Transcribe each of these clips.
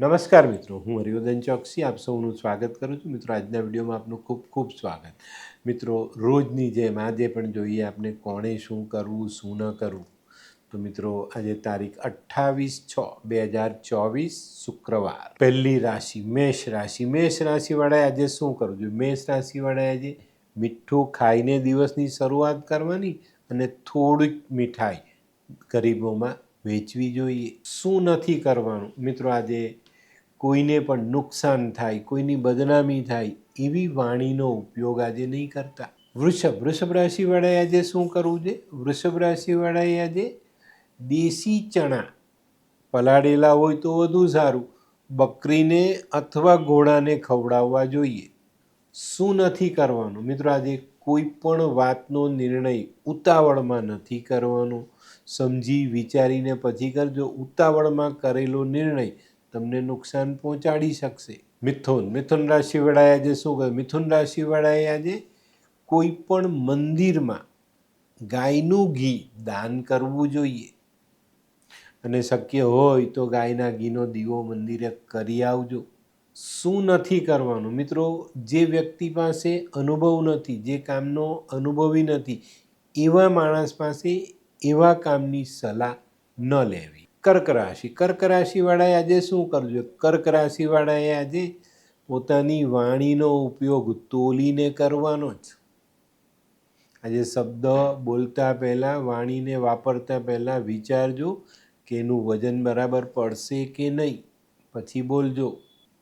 નમસ્કાર મિત્રો, હું હરિવર્ધન ચોકસી. આપ સૌનું સ્વાગત કરું છું. મિત્રો, આજના વિડીયોમાં આપનું ખૂબ ખૂબ સ્વાગત. મિત્રો, રોજની જેમ આજે પણ જોઈએ આપણે કોણે શું કરવું, શું ન કરવું. તો મિત્રો, આજે તારીખ અઠ્ઠાવીસ છ બે હજાર ચોવીસ શુક્રવાર. પહેલી રાશિ મેષ રાશિ. મેષ રાશિવાળાએ આજે શું કરવું જોઈએ? મેષ રાશિવાળાએ આજે મીઠું ખાઈને દિવસની શરૂઆત કરવાની અને થોડીક મીઠાઈ ગરીબોમાં વેચવી જોઈએ. શું નથી કરવાનું? મિત્રો, આજે કોઈને પણ નુકસાન થાય, કોઈની બદનામી થાય, એવી વાણીનો ઉપયોગ આજે નહીં કરતા. વૃષભ વૃષભ રાશિવાળાએ આજે શું કરવું છે? વૃષભ રાશિવાળાએ આજે દેશી ચણા પલાળેલા હોય તો વધુ સારું. બકરીને અથવા ઘોડાને ખવડાવવા જોઈએ. શું નથી કરવાનું? મિત્રો, આજે કોઈ પણ વાતનો નિર્ણય ઉતાવળમાં નથી કરવાનો. સમજી વિચારીને પછી કરજો. ઉતાવળમાં કરેલો નિર્ણય તમને નુકસાન પહોંચાડી શકશે. મિથુન મિથુન રાશિવાળાએ આજે શું કહ્યું? મિથુન રાશિવાળાએ આજે કોઈ પણ મંદિરમાં ગાયનું ઘી દાન કરવું જોઈએ. અને શક્ય હોય તો ગાયના ઘીનો દીવો મંદિરે કરી આવજો. શું નથી કરવાનું? મિત્રો, જે વ્યક્તિ પાસે અનુભવ નથી, જે કામનો અનુભવી નથી, એવા માણસ પાસે એવા કામની સલાહ ન લેવી. કર્ક રાશિ. કર્ક રાશિવાળાએ આજે શું કરજો? કર્ક રાશિવાળાએ આજે પોતાની વાણીનો ઉપયોગ તોલીને કરવાનો જ. આજે શબ્દ બોલતા પહેલાં, વાણીને વાપરતા પહેલાં વિચારજો કે એનું વજન બરાબર પડશે કે નહીં. પછી બોલજો,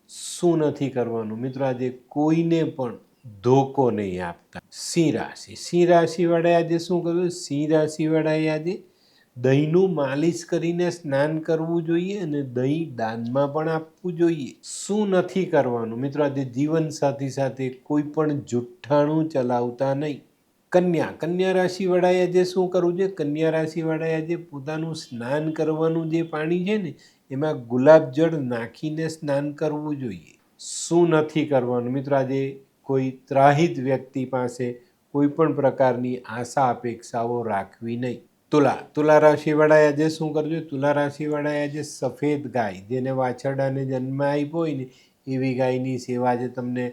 શું નથી કરવાનું? મિત્રો, આજે કોઈને પણ ધોકો નહીં આપતા. સિંહ રાશિ. સિંહ રાશિવાળાએ આજે શું કર્યું? સિંહ રાશિવાળાએ આજે દહીંનું માલિશ કરીને સ્નાન કરવું જોઈએ અને દહીં દાનમાં પણ આપવું જોઈએ. શું નથી કરવાનું? મિત્રો, આજે જીવનસાથી સાથે કોઈ પણ જુઠ્ઠાણું ચલાવતા નહીં. કન્યા કન્યા રાશિવાળાએ આજે શું કરવું છે કન્યા રાશિવાળાએ આજે પોતાનું સ્નાન કરવાનું જે પાણી છે ને, એમાં ગુલાબજળ નાખીને સ્નાન કરવું જોઈએ. શું નથી કરવાનું? મિત્રો, આજે કોઈ ત્રાહિત વ્યક્તિ પાસે કોઈ પણ પ્રકારની આશા, અપેક્ષાઓ રાખવી નહીં. તુલા તુલા રાશિવાળાએ આજે શું કરજો? તુલા રાશિવાળાએ આજે સફેદ ગાય, જેને વાછરડાને જન્મ આપ્યો હોય ને, એવી ગાયની સેવા આજે તમને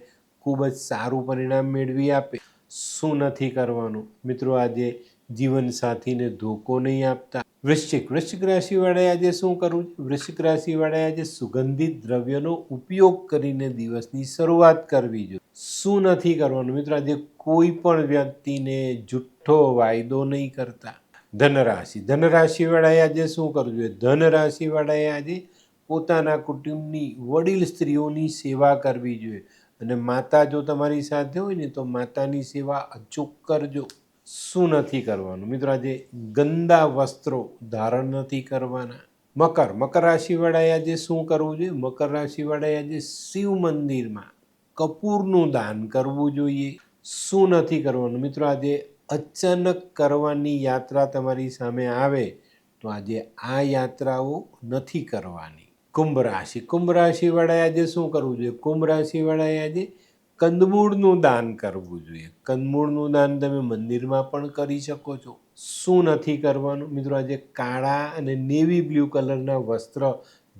ખૂબ જ સારું પરિણામ મેળવી આપે. શું નથી કરવાનું? મિત્રો, આજે જીવનસાથીને ધોકો નહીં આપતા. વૃશ્ચિક વૃશ્ચિક રાશિવાળાએ આજે શું કરવું? વૃશ્ચિક રાશિવાળાએ આજે સુગંધિત દ્રવ્યનો ઉપયોગ કરીને દિવસની શરૂઆત કરવી જોઈએ. શું નથી કરવાનું? મિત્રો, આજે કોઈ પણ વ્યક્તિને જુઠ્ઠો વાયદો નહીં કરતા. ધનરાશિ. ધનરાશિવાળાએ આજે શું કરવું જોઈએ? ધનરાશિવાળાએ આજે પોતાના કુટુંબની વડીલ સ્ત્રીઓની સેવા કરવી જોઈએ. અને માતા જો તમારી સાથે હોય ને, તો માતાની સેવા અચૂક કરજો શું નથી કરવાનું? મિત્રો, આજે ગંદા વસ્ત્રો ધારણ નથી કરવાના. મકર. મકર રાશિવાળાએ આજે શું કરવું જોઈએ? મકર રાશિવાળાએ આજે શિવ મંદિરમાં કપૂરનું દાન કરવું જોઈએ. શું નથી કરવાનું? મિત્રો, આજે અચાનક કરવાની યાત્રા તમારી સામે આવે, તો આજે આ યાત્રાઓ નથી કરવાની. કુંભ રાશિ. કુંભ રાશિવાળાએ આજે શું કરવું જોઈએ? કુંભ રાશિવાળાએ આજે કંદમૂળનું દાન કરવું જોઈએ. કંદમૂળનું દાન તમે મંદિરમાં પણ કરી શકો છો. શું નથી કરવાનું? મિત્રો, આજે કાળા અને નેવી બ્લુ કલરના વસ્ત્ર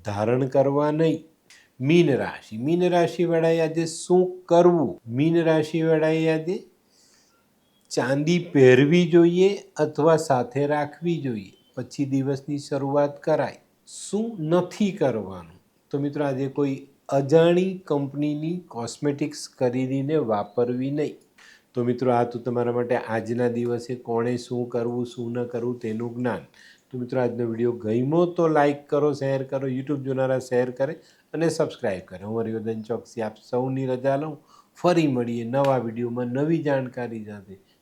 ધારણ કરવા નહીં. મીન રાશિ. મીન રાશિવાળાએ આજે શું કરવું? મીન રાશિવાળાએ આજે ચાંદી પહેરવી જોઈએ અથવા સાથે રાખવી જોઈએ? પછી દિવસની શરૂઆત કરાય. શું નથી કરવાનું? તો મિત્રો આજે કોઈ અજાણી કંપનીની કોસ્મેટિક્સ ખરીદીને વાપરવી નહીં. તો મિત્રો આ તો તમારા માટે આજના દિવસે કોણે શું કરવું, શું ન કરવું તેનું જ્ઞાન. તો મિત્રો આજનો વીડિયો ગમ્યો તો લાઈક કરો, શેર કરો, યુટ્યુબ જોનારા શેર કરે અને સબસ્ક્રાઈબ કરે. હું હરિવર્ધન ચોકસી આપ સૌની રજા લઉં. ફરી મળીએ નવા વિડીયોમાં નવી જાણકારી સાથે.